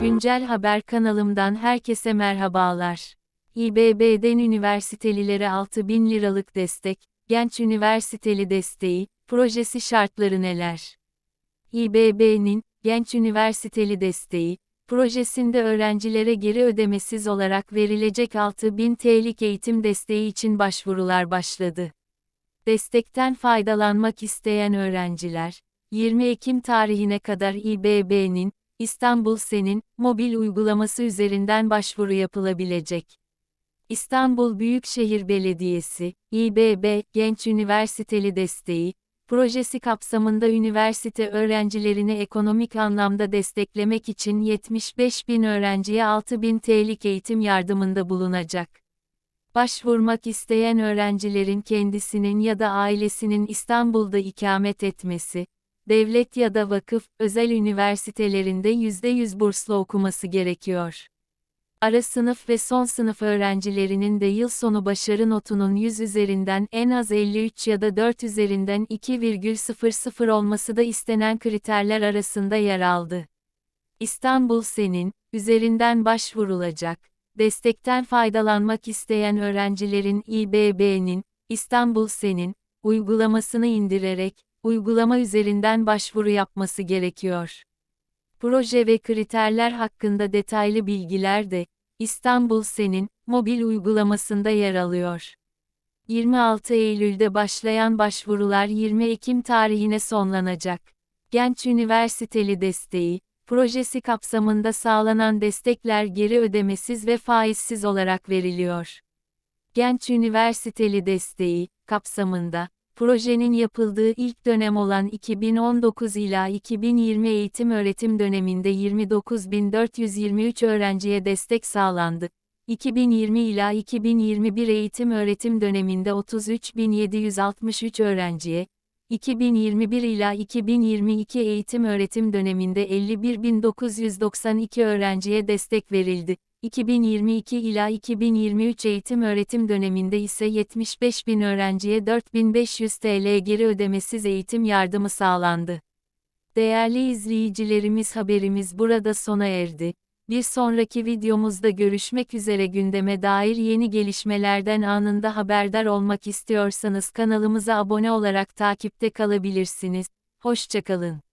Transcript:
Güncel Haber kanalımdan herkese merhabalar. İBB'den üniversitelilere 6000 liralık destek, Genç Üniversiteli Desteği, projesi şartları neler? İBB'nin, Genç Üniversiteli Desteği, projesinde öğrencilere geri ödemesiz olarak verilecek 6000 TL'lik eğitim desteği için başvurular başladı. Destekten faydalanmak isteyen öğrenciler, 20 Ekim tarihine kadar İBB'nin, İstanbul Sen'in, mobil uygulaması üzerinden başvuru yapılabilecek. İstanbul Büyükşehir Belediyesi, İBB, Genç Üniversiteli Desteği, projesi kapsamında üniversite öğrencilerini ekonomik anlamda desteklemek için 75 bin öğrenciye 6 bin TL'lik eğitim yardımında bulunacak. Başvurmak isteyen öğrencilerin kendisinin ya da ailesinin İstanbul'da ikamet etmesi, devlet ya da vakıf, özel üniversitelerinde %100 burslu okuması gerekiyor. Ara sınıf ve son sınıf öğrencilerinin de yıl sonu başarı notunun 100 üzerinden en az 53 ya da 4 üzerinden 2,00 olması da istenen kriterler arasında yer aldı. İstanbul Sen'in, üzerinden başvurulacak, destekten faydalanmak isteyen öğrencilerin İBB'nin, İstanbul Sen'in, uygulamasını indirerek, uygulama üzerinden başvuru yapması gerekiyor. Proje ve kriterler hakkında detaylı bilgiler de İstanbul Sen'in mobil uygulamasında yer alıyor. 26 Eylül'de başlayan başvurular 20 Ekim tarihine sonlanacak. Genç Üniversiteli Desteği projesi kapsamında sağlanan destekler geri ödemesiz ve faizsiz olarak veriliyor. Genç Üniversiteli Desteği kapsamında Projenin yapıldığı ilk dönem olan 2019 ila 2020 eğitim öğretim döneminde 29.423 öğrenciye destek sağlandı. 2020 ila 2021 eğitim öğretim döneminde 33.763 öğrenciye, 2021 ila 2022 eğitim öğretim döneminde 51.992 öğrenciye destek verildi. 2022 ila 2023 eğitim öğretim döneminde ise 75 bin öğrenciye 4500 TL geri ödemesiz eğitim yardımı sağlandı. Değerli izleyicilerimiz haberimiz burada sona erdi. Bir sonraki videomuzda görüşmek üzere gündeme dair yeni gelişmelerden anında haberdar olmak istiyorsanız kanalımıza abone olarak takipte kalabilirsiniz. Hoşçakalın.